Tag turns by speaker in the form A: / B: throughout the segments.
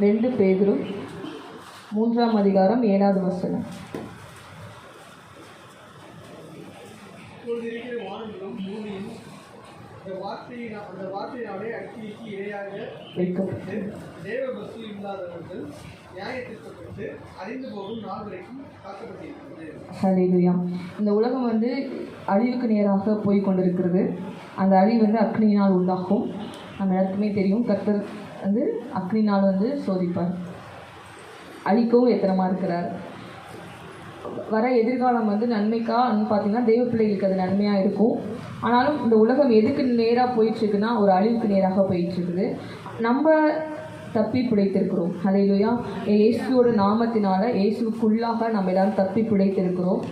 A: ரெண்டு பேதுரு மூன்றாம் அதிகாரம் ஏழாவது வசனம். இந்த உலகம் வந்து அழிவுக்கு நேராக போய் கொண்டிருக்கிறது. அந்த அழிவு வந்து அக்னியினால் உண்டாகும். நம்ம எல்லாருக்குமே தெரியும் கர்த்தர் வந்து அக்னினால் வந்து சோதிப்பார். அழிக்கவும் எத்தனமாக இருக்கிறார். வர எதிர்காலம் வந்து நன்மைக்கா பார்த்தீங்கன்னா தெய்வ பிள்ளைகளுக்கு அது நன்மையாக இருக்கும். ஆனாலும் இந்த உலகம் எதுக்கு நேராக போயிட்டுருக்குன்னா ஒரு அழிவுக்கு நேராக போயிட்டுருக்குது. நம்ம தப்பி பிழைத்திருக்கிறோம் ஹalleluya. இயேசுவோட நாமத்தினால இயேசுக்குள்ளாக நம்ம எல்லாரும் தப்பி பிழைத்திருக்கிறோம்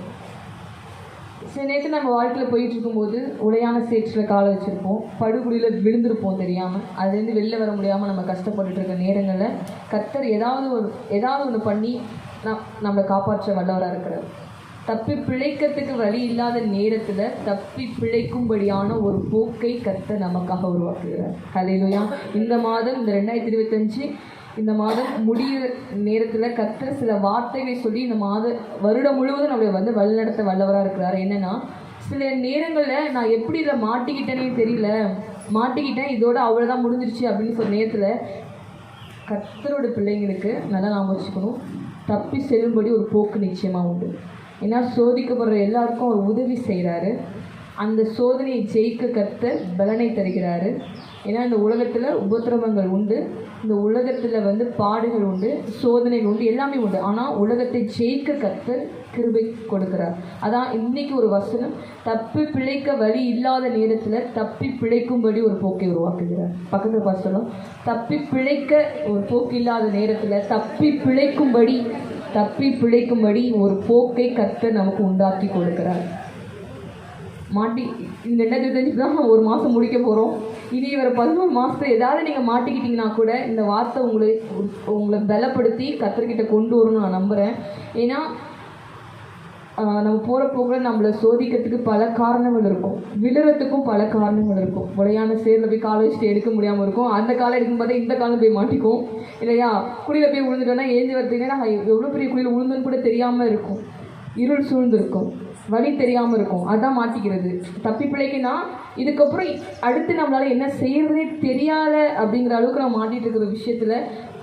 A: சில நேரத்தில் நம்ம வாழ்க்கையில் போயிட்டு இருக்கும்போது உடையான சேற்றில் காலை வச்சுருப்போம். படுகுழியில் விழுந்திருப்போம் தெரியாமல் அதுலேருந்து வெளில வர முடியாமல் நம்ம கஷ்டப்பட்டுட்டு இருக்க நேரங்களில் கத்தர் ஏதாவது ஒரு ஏதாவது ஒன்று பண்ணி நம் நம்மளை காப்பாற்ற வல்லவராக இருக்கிறார். தப்பி பிழைக்கிறதுக்கு வழி இல்லாத நேரத்தில் தப்பி பிழைக்கும்படியான ஒரு போக்கை கத்தர் நமக்காக உருவாக்குகிறார். ஹalleluya இந்த மாதம் இந்த ரெண்டாயிரத்தி இருபத்தஞ்சு இந்த மாதம் முடிய நேரத்தில் கத்த சில வார்த்தைகளை சொல்லி இந்த மாத வருடம் முழுவதும் நம்மளை வந்து வழிநடத்த வல்லவராக இருக்கிறார். என்னென்னா சில நேரங்களில் நான் எப்படி இதில் மாட்டிக்கிட்டேனே தெரியல. மாட்டிக்கிட்டேன் இதோட அவ்வளோதான் முடிஞ்சிருச்சு அப்படின்னு சொல்ல நேரத்தில் கத்தரோட பிள்ளைங்களுக்கு நல்லா நாம் வச்சுக்கணும். தப்பி செல்லும்படி ஒரு போக்கு நிச்சயமாக உண்டு. ஏன்னா சோதிக்கப்படுற எல்லாருக்கும் அவர் உதவி செய்கிறாரு அந்த சோதனையை ஜெயிக்க கத்த பலனை தருகிறாரு. ஏன்னா இந்த உலகத்தில் உபத்திரவங்கள் உண்டு. இந்த உலகத்தில் வந்து பாடுகள் உண்டு சோதனைகள் உண்டு எல்லாமே உண்டு. ஆனால் உலகத்தை ஜெயிக்க கத்தர் கிருபை கொடுக்கிறார். அதான் இன்னைக்கு ஒரு வசனம். தப்பி பிழைக்க வழி இல்லாத நேரத்தில் தப்பி பிழைக்கும்படி ஒரு போக்கை உருவாக்குகிறார். பக்கத்தில் வசனம் தப்பி பிழைக்க ஒரு போக்கு இல்லாத நேரத்தில் தப்பி பிழைக்கும்படி தப்பி பிழைக்கும்படி ஒரு போக்கை கத்தர் நமக்கு உண்டாக்கி கொடுக்கிறார். மாட்டி இந்த ரெண்டாயிரத்தி இருபத்தஞ்சு தான் ஒரு மாதம் முடிக்க போகிறோம் இனி வர பதினோரு மாதத்தை ஏதாவது நீங்கள் மாட்டிக்கிட்டீங்கன்னா கூட இந்த வார்த்தை உங்களை உங்களை பலப்படுத்தி கத்தர்கிட்ட கொண்டு வரும்னு நான் நம்புகிறேன் ஏன்னா நம்ம போகிற போக்கில் நம்மளை சோதிக்கிறதுக்கு பல காரணங்கள் இருக்கும். விழுறதுக்கும் பல காரணங்கள் இருக்கும். முறையான சேர்ல போய் காலை வச்சுட்டு எடுக்க முடியாமல் இருக்கும். அந்த காலை எடுக்கும் போதே இந்த காலம் போய் மாட்டிக்கும். இல்லையா? குழியில் போய் விழுந்துட்டோன்னா ஏஞ்சி வரதுக்கு எவ்வளோ பெரிய குழியில் விழுந்துன்னு கூட தெரியாமல் இருக்கும். இருள் சூழ்ந்திருக்கும். வழி தெரியாமல் இருக்கும். அதான் மாட்டிக்கிறது தப்பி பிழைக்குன்னா இதுக்கப்புறம் அடுத்து நம்மளால என்ன செய்யறதே தெரியாத அப்படிங்கிற அளவுக்கு நம்ம மாட்டிகிட்டு இருக்கிற விஷயத்தில்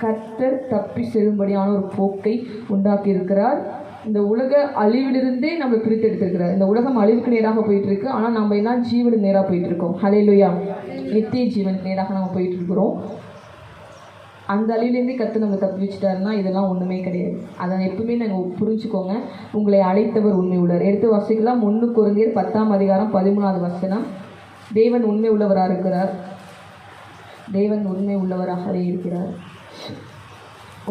A: கர்த்தர் தப்பி செல்லும்படியான ஒரு போக்கை உண்டாக்கி இருக்கிறார். இந்த உலக அழிவிலிருந்தே நம்ம பிரித்து எடுத்திருக்கிறார். இந்த உலகம் அழிவுக்கு நேராக போயிட்டு இருக்கு ஆனால் நம்ம எல்லாம் ஜீவனுக்கு நேராக போயிட்டு இருக்கோம் ஹalleluya நித்திய ஜீவனுக்கு நேராக நம்ம போயிட்டு இருக்கிறோம் அந்த அழிவுலேருந்து கற்று நம்ம தப்பி வச்சுட்டாருன்னா இதெல்லாம் ஒன்றுமே கிடையாது. அதை எப்பவுமே நாங்கள் புரிஞ்சுக்கோங்க. உங்களை அழைத்தவர் உண்மை உள்ளார் எடுத்து வசிக்கலாம் ஒன்று குருந்தியர் பத்தாம் அதிகாரம் பதிமூணாவது வசனம். தேவன் உண்மை உள்ளவராக இருக்கிறார். தேவன் உண்மை உள்ளவராகவே இருக்கிறார்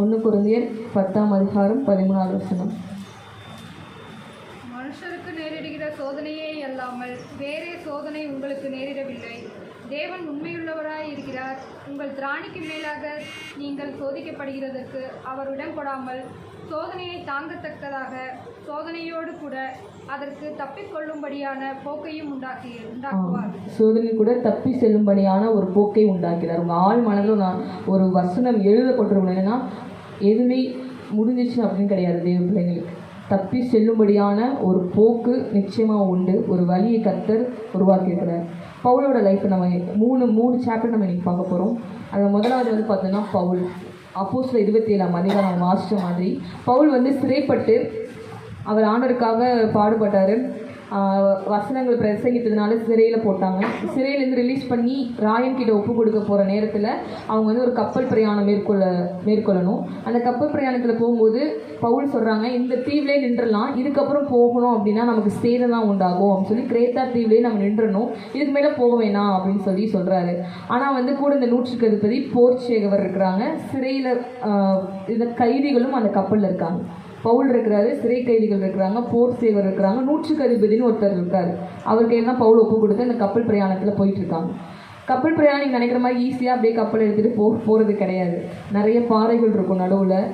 A: ஒன்று குருந்தியர் பத்தாம் அதிகாரம் பதிமூணாவது வசனம்.
B: மனுஷருக்கு நேரிடுகிற சோதனையே அல்லாமல் வேறே சோதனை உங்களுக்கு நேரிடவில்லை. தேவன் உண்மையுள்ளவராய் இருக்கிறார். உங்கள் திராணிக்கு மேலாக நீங்கள் சோதிக்கப்படுகிறதற்கு அவர் இடம் கொடாமல் சோதனையை தாங்கத்தக்கதாக சோதனையோடு கூட அதற்கு தப்பிக்கொள்ளும்படியான போக்கையும் உண்டாக்கி உண்டாக்குவார்.
A: சோதனை கூட தப்பி செல்லும்படியான ஒரு போக்கை உண்டாக்கிறார். உங்கள் ஆள் மனதில் நான் ஒரு வசனம் எழுதப்பட்டிருக்கணும் ஏன்னா எதுவுமே முடிஞ்சிச்சு அப்படின்னு கிடையாது தேவ பிள்ளைங்களுக்கு. தப்பி செல்லும்படியான ஒரு போக்கு நிச்சயமாக உண்டு. ஒரு வழியை கத்தர் உருவாக்கியிருக்கிறார். பவுலோட லைஃப்பை நம்ம மூணு மூணு சாப்டர் நம்ம இன்றைக்கி பார்க்க போகிறோம் அதில் முதலாவது வந்து பார்த்தோன்னா பவுல். அப்போஸில் இருபத்தி ஏழாம் அதிகாரம் வாசித்த மாதிரி. பவுல் வந்து சிறைப்பட்டு அவர் ஆண்டருக்காக பாடுபட்டார். வசனங்கள் பிரசங்கித்ததுனால சிறையில் போட்டாங்க. சிறையிலேருந்து ரிலீஸ் பண்ணி ராயன் கிட்ட ஒப்பு கொடுக்க போகிற நேரத்தில் அவங்க வந்து ஒரு கப்பல் பிரயாணம் மேற்கொள்ள மேற்கொள்ளணும். அந்த கப்பல் பிரயாணத்தில் போகும்போது பவுல் சொல்கிறாங்க இந்த தீவிலே நின்றலாம். இதுக்கப்புறம் போகணும் அப்படின்னா நமக்கு சேதம் தான் உண்டாகும். அப்படின்னு சொல்லி கிரேத்தா தீவிலே நம்ம நின்றணும். இதுக்கு மேலே போக வேணாம் அப்படின்னு சொல்லி சொல்கிறாரு ஆனால் வந்து கூட இந்த நூற்றுக்கு அதிபதி போர்ச்சேகவர் இருக்கிறாங்க. சிறையில் இந்த கைதிகளும் அந்த கப்பலில் இருக்காங்க. பவுல் இருக்கிறாரு சிறை கைதிகள் இருக்கிறாங்க போர் சேவர் இருக்கிறாங்க நூற்றுக்கு அதிபதினு ஒருத்தர் இருக்காரு. அவர் கையில் தான் பவுல் ஒப்பு கொடுத்து அந்த கப்பல் பிரயாணத்தில் போயிட்டு இருக்காங்க. கப்பல் பிரயாணம் நினைக்கிற மாதிரி ஈஸியாக அப்படியே கப்பல் எடுத்துகிட்டு போ போகிறது கிடையாது. நிறைய பாறைகள் இருக்கும் நடுவில்.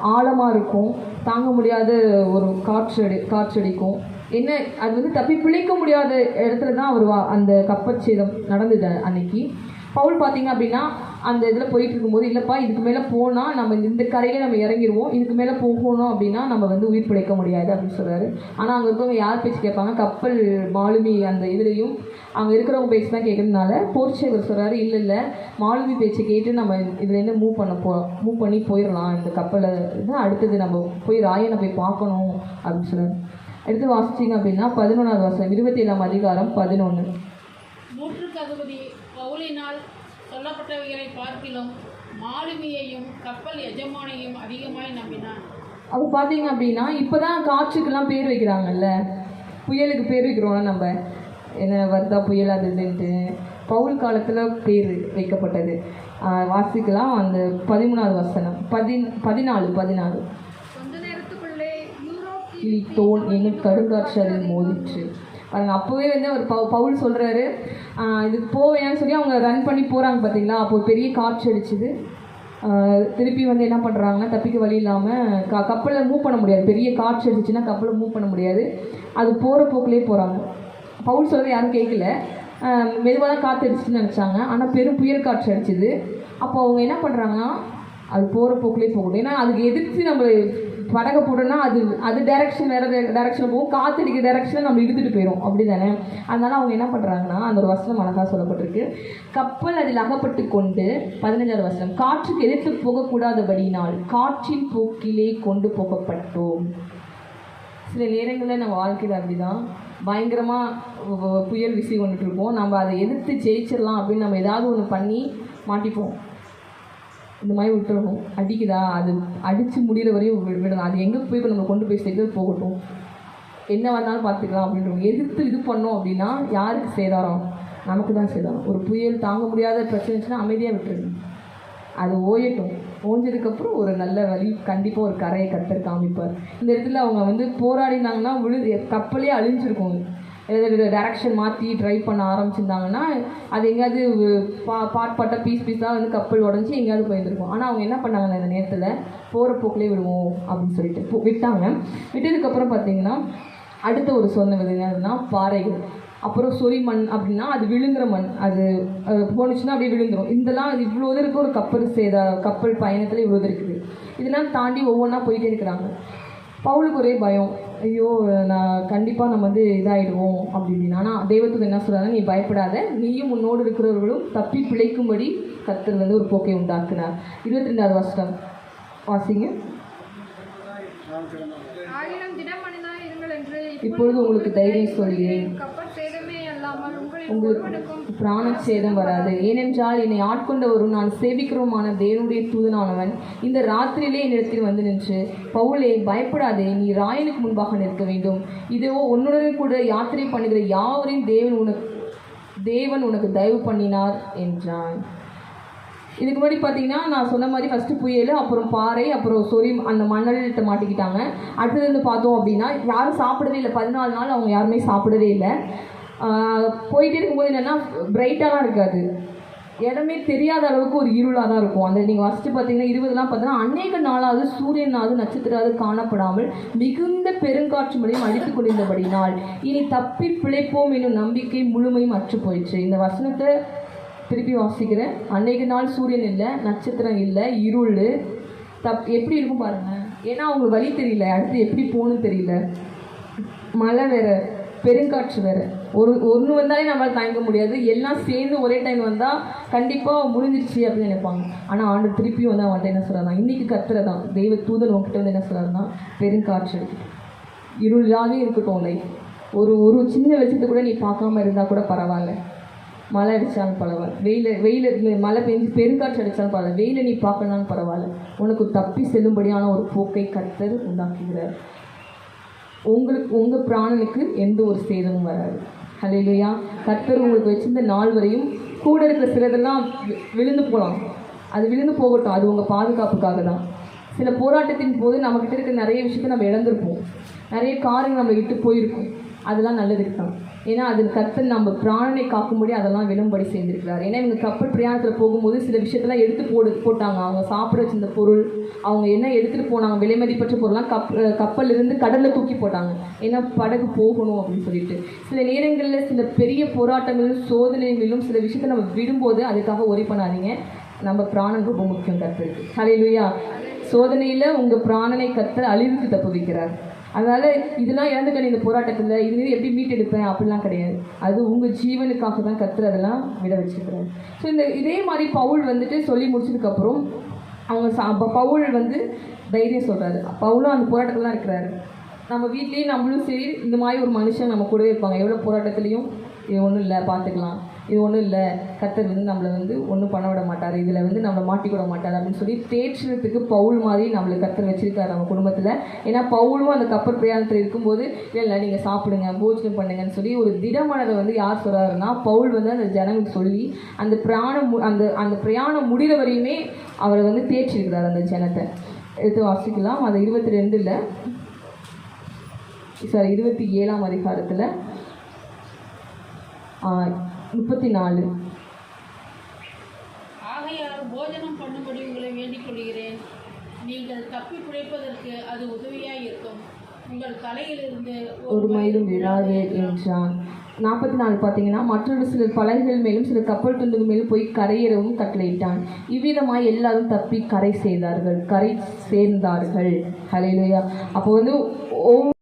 A: ஆழமாக இருக்கும். தாங்க முடியாத ஒரு காற்றடி காற்றடிக்கும் என்ன அது வந்து தப்பி பிழைக்க முடியாத இடத்துல தான் அவர் வா- அந்த கப்பல் சேதம் நடந்தது அன்னைக்கு. பவுல் பார்த்தீங்க அப்படின்னா அந்த இதில் போயிட்டு இருக்கும்போது இல்லைப்பா இதுக்கு மேலே போனால் நம்ம இந்த- இந்த கரையில் நம்ம இறங்கிடுவோம் இதுக்கு மேலே போகணும் அப்படின்னா நம்ம வந்து உயிர் பிழைக்க முடியாது அப்படின்னு சொல்கிறாரு ஆனால் அங்கே இருக்கவங்க யார் பேச்சு கேட்பாங்க? கப்பல் மாலுமி அந்த இதுலேயும். அங்கே இருக்கிறவங்க பேச்சு தான் கேட்கறதுனால போர்ச்சேவர் சொல்கிறாரு இல்லை இல்லை. மாலுமி பேச்சை கேட்டு நம்ம இதுலேருந்து மூவ் பண்ண போ மூவ் பண்ணி போயிடலாம். இந்த கப்பலை இது அடுத்தது நம்ம போய் ராயனை போய் பார்க்கணும் அப்படின்னு சொல்கிறாரு எடுத்து வாசிச்சிங்க அப்படின்னா பதினொன்றாவது வாசம் இருபத்தி ஏழாம் அதிகாரம் பதினொன்று
C: நூற்றுக்கு அதிபதி பவுலினால் சொல்லப்பட்டவைகளை பார்க்கிலும் மாலுமியையும் கப்பல் எஜமானையும் அதிகமாய் நம்பினான்.
A: அப்போ பார்த்தீங்க அப்படின்னா இப்போ தான் காற்றுக்கெல்லாம் பேர் வைக்கிறாங்கல்ல? புயலுக்கு பேர் வைக்கிறோம்ல நம்ம. என்ன வருதா புயல் அது இதுன்ட்டு. பவுல் காலத்தில் பேர் வைக்கப்பட்டது. வாசிக்கலாம் அந்த பதிமூணாவது வசனம். பதின் பதினாலு பதினாலு.
B: கொஞ்ச நேரத்துக்குள்ளே யூரோப்
A: கிளி தோல் என்னும் கடுங்காற்று அதில் மோதிற்று. பாருங்க அப்போவே வந்து அவர் பவு பவுல் சொல்கிறாரு இதுக்கு போவேன்னு சொல்லி அவங்க ரன் பண்ணி போகிறாங்க பார்த்தீங்களா அப்போ பெரிய காற்று அடிச்சுது. திருப்பி வந்து என்ன பண்ணுறாங்கன்னா தப்பிக்க வழி இல்லாமல் க கப்பலை மூவ் பண்ண முடியாது. பெரிய காற்று அடிச்சுன்னா கப்பலை மூவ் பண்ண முடியாது. அது போகிற போக்கிலே போகிறாங்க பவுல் சொல்கிறது யாரும் கேட்கல மெதுவாக தான் காற்று அடிச்சுன்னு நினச்சாங்க. ஆனால் பெரும் புயல் காற்று அடிச்சுது. அப்போ அவங்க என்ன பண்ணுறாங்கன்னா அது போகிற போக்கிலே போகணும் ஏன்னா அதுக்கு எதிர்த்து நம்ம படகை போட்டோம்னா அது அது டைரக்ஷன் வேறு டைரக்ஷன் போகும். காற்றடிக்கிற டைரக்ஷனில் நம்ம இழுத்துட்டு போயிடும் அப்படி தானே அதனால அவங்க என்ன பண்ணுறாங்கன்னா அந்த ஒரு வசனம் அழகாக சொல்லப்பட்டிருக்கு. கப்பல் அதில் அகப்பட்டு கொண்டு பதினஞ்சாவது வசனம். காற்றுக்கு எதிர்த்து போகக்கூடாதபடியினால் காற்றின் போக்கிலே கொண்டு போகப்பட்டோம். சில நேரங்களில் நம்ம வாழ்க்கையில் அப்படிதான். பயங்கரமாக புயல் விசி கொண்டுட்டு இருப்போம் நம்ம அதை எதிர்த்து ஜெயிச்சிடலாம் அப்படின்னு நம்ம ஏதாவது ஒன்று பண்ணி மாட்டிப்போம். இந்த மாதிரி விட்டுறணும் அடிக்குதா? அது அடித்து முடிகிற வரையும் விடணும் அது எங்கே போய் நம்ம கொண்டு போய் சேர்த்து போகட்டும். என்ன வந்தாலும் பார்த்துக்கலாம் அப்படின்றோம் எதிர்த்து இது பண்ணோம் அப்படின்னா யாருக்கு சேதாரம்? நமக்கு தான் சேதாரம். ஒரு புயல் தாங்க முடியாத பிரச்சனைச்சுன்னா அமைதியாக விட்டுருங்க. அது ஓயட்டும். ஓஞ்சதுக்கப்புறம் ஒரு நல்ல வழி கண்டிப்பாக ஒரு கரையை கத்தர் காமிப்பார். இந்த இடத்துல அவங்க வந்து போராடினாங்கன்னா விழு கப்பலே அழிஞ்சிருக்கும். ஏதாவது மாற்றி ட்ரை பண்ண ஆரம்பிச்சிருந்தாங்கன்னா அது எங்கேயாவது பா பார்ட் பார்ட்டாக பீஸ் பீஸாக வந்து கப்பல் உடஞ்சி எங்கேயாவது போயிருந்திருக்கும். ஆனால் அவங்க என்ன பண்ணாங்க இந்த நேரத்தில் போகிற போக்கிலே விடுவோம் அப்படின்னு சொல்லிட்டு போ- விட்டாங்க. விட்டதுக்கப்புறம் பார்த்தீங்கன்னா அடுத்த ஒரு சொன்ன என்னதுன்னா பாறைகள். அப்புறம் சொறி மண் அப்படின்னா அது விழுங்குற மண். அது அது போணுச்சுன்னா அப்படியே விழுந்துரும். இதெல்லாம் அது இவ்வளோ இருக்குது இருக்கு ஒரு கப்பல் சேதா கப்பல் பயணத்தில் இவ்வளோ இருக்குது. இதெல்லாம் தாண்டி ஒவ்வொன்றா போயிட்டே இருக்கிறாங்க. பவுலுக்கு ஒரே பயம். ஐயோ நான் கண்டிப்பாக நம்ம வந்து இதாகிடுவோம் அப்படி இப்படின்னு ஆனால் தெய்வத்துக்கு என்ன சொல்கிறாங்க நீ பயப்படாத. நீயும் உன்னோடு இருக்கிறவர்களும் தப்பி பிழைக்கும்படி கர்த்தர் வந்து ஒரு போக்கை உண்டாக்குனார். இருபத்தி ரெண்டாவது வருஷம் வாசிங்க இப்பொழுது உங்களுக்கு தைரியம் சொல்கிறேன்
B: கப்பல் சேதமே அல்லாமல் உங்களில்
A: உங்களுக்கு பிராண சேதம் வராது. ஏனென்றால் என்னை ஆட்கொண்டவரும் நான் சேவிக்கிறோமான தேவனுடைய தூதனானவன் இந்த ராத்திரியிலே என்னிடத்தில் வந்து நின்று பவுலே பயப்படாதே நீ ராயனுக்கு முன்பாக நிற்க வேண்டும். இதோ உன்னுடன் கூட யாத்திரை பண்ணுகிற யாவரின் தேவன் உனக்கு தேவன் உனக்கு தயவு பண்ணினார் என்றான். இதுக்கு முன்னாடி பார்த்தீங்கன்னா நான் சொன்ன மாதிரி ஃபஸ்ட்டு புயல் அப்புறம் பாறை அப்புறம் சொறி அந்த மணல்கிட்ட மாட்டிக்கிட்டாங்க. அடுத்தது வந்து பார்த்தோம் அப்படின்னா யாரும் சாப்பிடவே இல்லை. பதினாலு நாள் அவங்க யாருமே சாப்பிடவே இல்லை. போயிட்டே இருக்கும்போது என்னென்னா பிரைட்டாலாம் இருக்காது இடமே தெரியாத அளவுக்கு ஒரு இருளாக தான் இருக்கும். அந்த நீங்கள் ஃபஸ்ட்டு பார்த்தீங்கன்னா இருபதுலாம் பார்த்தீங்கன்னா அநேக நாளாவது சூரியனாவது நட்சத்திராவது காணப்படாமல் மிகுந்த பெருங்காற்று மழையும் அடித்துக் கொண்டிருந்தபடினால் இனி தப்பி பிழைப்போம் என்னும் நம்பிக்கை முழுமையும் அற்று போயிடுச்சு இந்த வசனத்தை திருப்பி வாசிக்கிறேன். அன்னைக்கு நாள் சூரியன் இல்லை நட்சத்திரம் இல்லை இருள். தப் எப்படி இருக்கும் பாருங்க. ஏன்னா அவங்களுக்கு வழி தெரியல. அடுத்து எப்படி போகணும்னு தெரியல. மழை வேற பெருங்காற்று வேற. ஒரு ஒன்று வந்தாலே நம்மளால் தாங்க முடியாது. எல்லாம் சேர்ந்து ஒரே டைம் வந்தால் கண்டிப்பாக முடிஞ்சிருச்சு அப்படின்னு நினைப்பாங்க. ஆனால் ஆண்டு திருப்பியும் வந்து அவன்கிட்ட என்ன சொல்கிறாங்க இன்றைக்கி கத்துற தான் தெய்வ தூதர் உங்ககிட்ட வந்து என்ன சொல்கிறாருன்னா பெருங்காற்று இருளாகவே இருக்கட்டும் லைஃப் ஒரு ஒரு சின்ன வெளிச்சத்தை கூட நீ பார்க்காம இருந்தால் கூட பரவாயில்ல. மழை அடித்தாலும் பரவாயில்ல. வெயில் வெயில் மழை பெஞ்சு பெருங்காற்று அடித்தாலும் பரவாயில்ல. வெயிலை நீ பார்க்கலனாலும் பரவாயில்ல. உனக்கு தப்பி செல்லும்படியான ஒரு போக்கை கத்தர் உண்டாக்குகிறார். உங்களுக்கு உங்கள் பிராணனுக்கு எந்த ஒரு சேதமும் வராது. ஹalleluya. கர்த்தர் உங்களுக்கு வச்சிருந்த நாள் வரையும் கூட இருக்கிற சிலதெல்லாம் வி- விழுந்து போகலாம் அது விழுந்து போகட்டும். அது உங்கள் பாதுகாப்புக்காக தான். சில போராட்டத்தின் போது நம்மக்கிட்ட இருக்க நிறைய விஷயத்தை நம்ம இழந்திருப்போம். நிறைய காரியங்கள் நம்ம விட்டு போயிருக்கோம். அதெல்லாம் நல்லது தான் ஏன்னா அது கத்தல் நம்ம பிராணனை காக்கும்படி அதெல்லாம் விளம்படி செய்திருக்கிறார். ஏன்னா இவங்க கப்பல் பிரயாணத்தில் போகும்போது சில விஷயத்தெல்லாம் எடுத்து போடு போட்டாங்க. அவங்க சாப்பிட வச்சிருந்த பொருள் அவங்க என்ன எடுத்துகிட்டு போனாங்க விலைமதிப்பற்ற பொருள்லாம் கப் கப்பல்ல இருந்து கடலில் தூக்கி போட்டாங்க. ஏன்னா படகு போகணும் அப்படின்னு சொல்லிட்டு. சில நேரங்களில் சில பெரிய போராட்டங்களிலும் சோதனைகளிலும் சில விஷயத்தை நம்ம விடும்போது அதுக்காக ஒரி பண்ணாதீங்க. நம்ம பிராணன் ரொம்ப முக்கியம் கர்த்தருக்கு. ஹalleluya சோதனையில் உங்கள் பிராணனை கர்த்தர் அழிவுக்கு தப்பு வைக்கிறார் அதனால் இதெல்லாம் இழந்துக்கணும் இந்த போராட்டத்தில் இதுலேருந்து எப்படி மீட்டெடுப்பேன் அப்படிலாம் கிடையாது. அது உங்கள் ஜீவனுக்காக தான் கத்துறதெல்லாம் விட வச்சுருக்கிறாரு. ஸோ இந்த இதே மாதிரி பவுல் வந்துட்டு சொல்லி முடிச்சதுக்கப்புறம் அவங்க சா பவுல் வந்து தைரியம் சொல்கிறாரு பவுலும் அந்த போராட்டத்தில் தான் இருக்கிறாரு. நம்ம வீட்லேயும் நம்மளும் சரி இந்த மாதிரி ஒரு மனுஷன் நம்ம கூடவே இருப்பாங்க. எவ்வளோ போராட்டத்துலேயும் இது ஒன்றும் இல்லை பார்த்துக்கலாம். இது ஒன்றும் இல்லை. கத்தர் வந்து நம்மளை வந்து ஒன்றும் பண்ண விட மாட்டார். இதில் வந்து நம்மளை மாட்டி விட மாட்டார் அப்படின்னு சொல்லி தேற்றுறதுக்கு பவுல் மாதிரி நம்மளை கத்தர் வச்சிருக்காரு நம்ம குடும்பத்தில். ஏன்னா பவுலும் அந்த கப்பல் பிரயாணத்தில் இருக்கும்போது இல்லை இல்லை நீங்கள் சாப்பிடுங்க போஜனம் பண்ணுங்கன்னு சொல்லி ஒரு திடமனதை வந்து யார் சொல்கிறாருன்னா பவுல் வந்து அந்த ஜனங்களுக்கு சொல்லி அந்த பிராணம் மு- அந்த அந்த பிரயாணம் முடிகிற வரையுமே அவரை வந்து தேய்ச்சிருக்கிறார் அந்த ஜனத்தை. எடுத்து வாசிக்கலாம். அது இருபத்தி ரெண்டில் சாரி இருபத்தி ஏழாம் அதிகாரத்தில். முப்பத்தி நாலு.
C: ஆகையால் போஜனம் பண்ணும்படி உங்களை வேண்டிக் கொள்கிறேன். நீங்கள் தப்பி பிழைப்பதற்கு அது உதவியாய் இருக்கும் உங்கள் தலையிலிருந்து
A: ஒரு மைலும் விழாது என்றான். நாற்பத்தி நாலு பார்த்தீங்கன்னா மற்றொரு சிலர் படகுகள் மேலும் சில கப்பல் துண்டுகள் மேலும் போய் கரையேறவும் கட்டளையிட்டான். இவ்விதமாய் எல்லாரும் தப்பி கரை செய்தார்கள் கரை சேர்ந்தார்கள். ஹalleluya அப்போ வந்து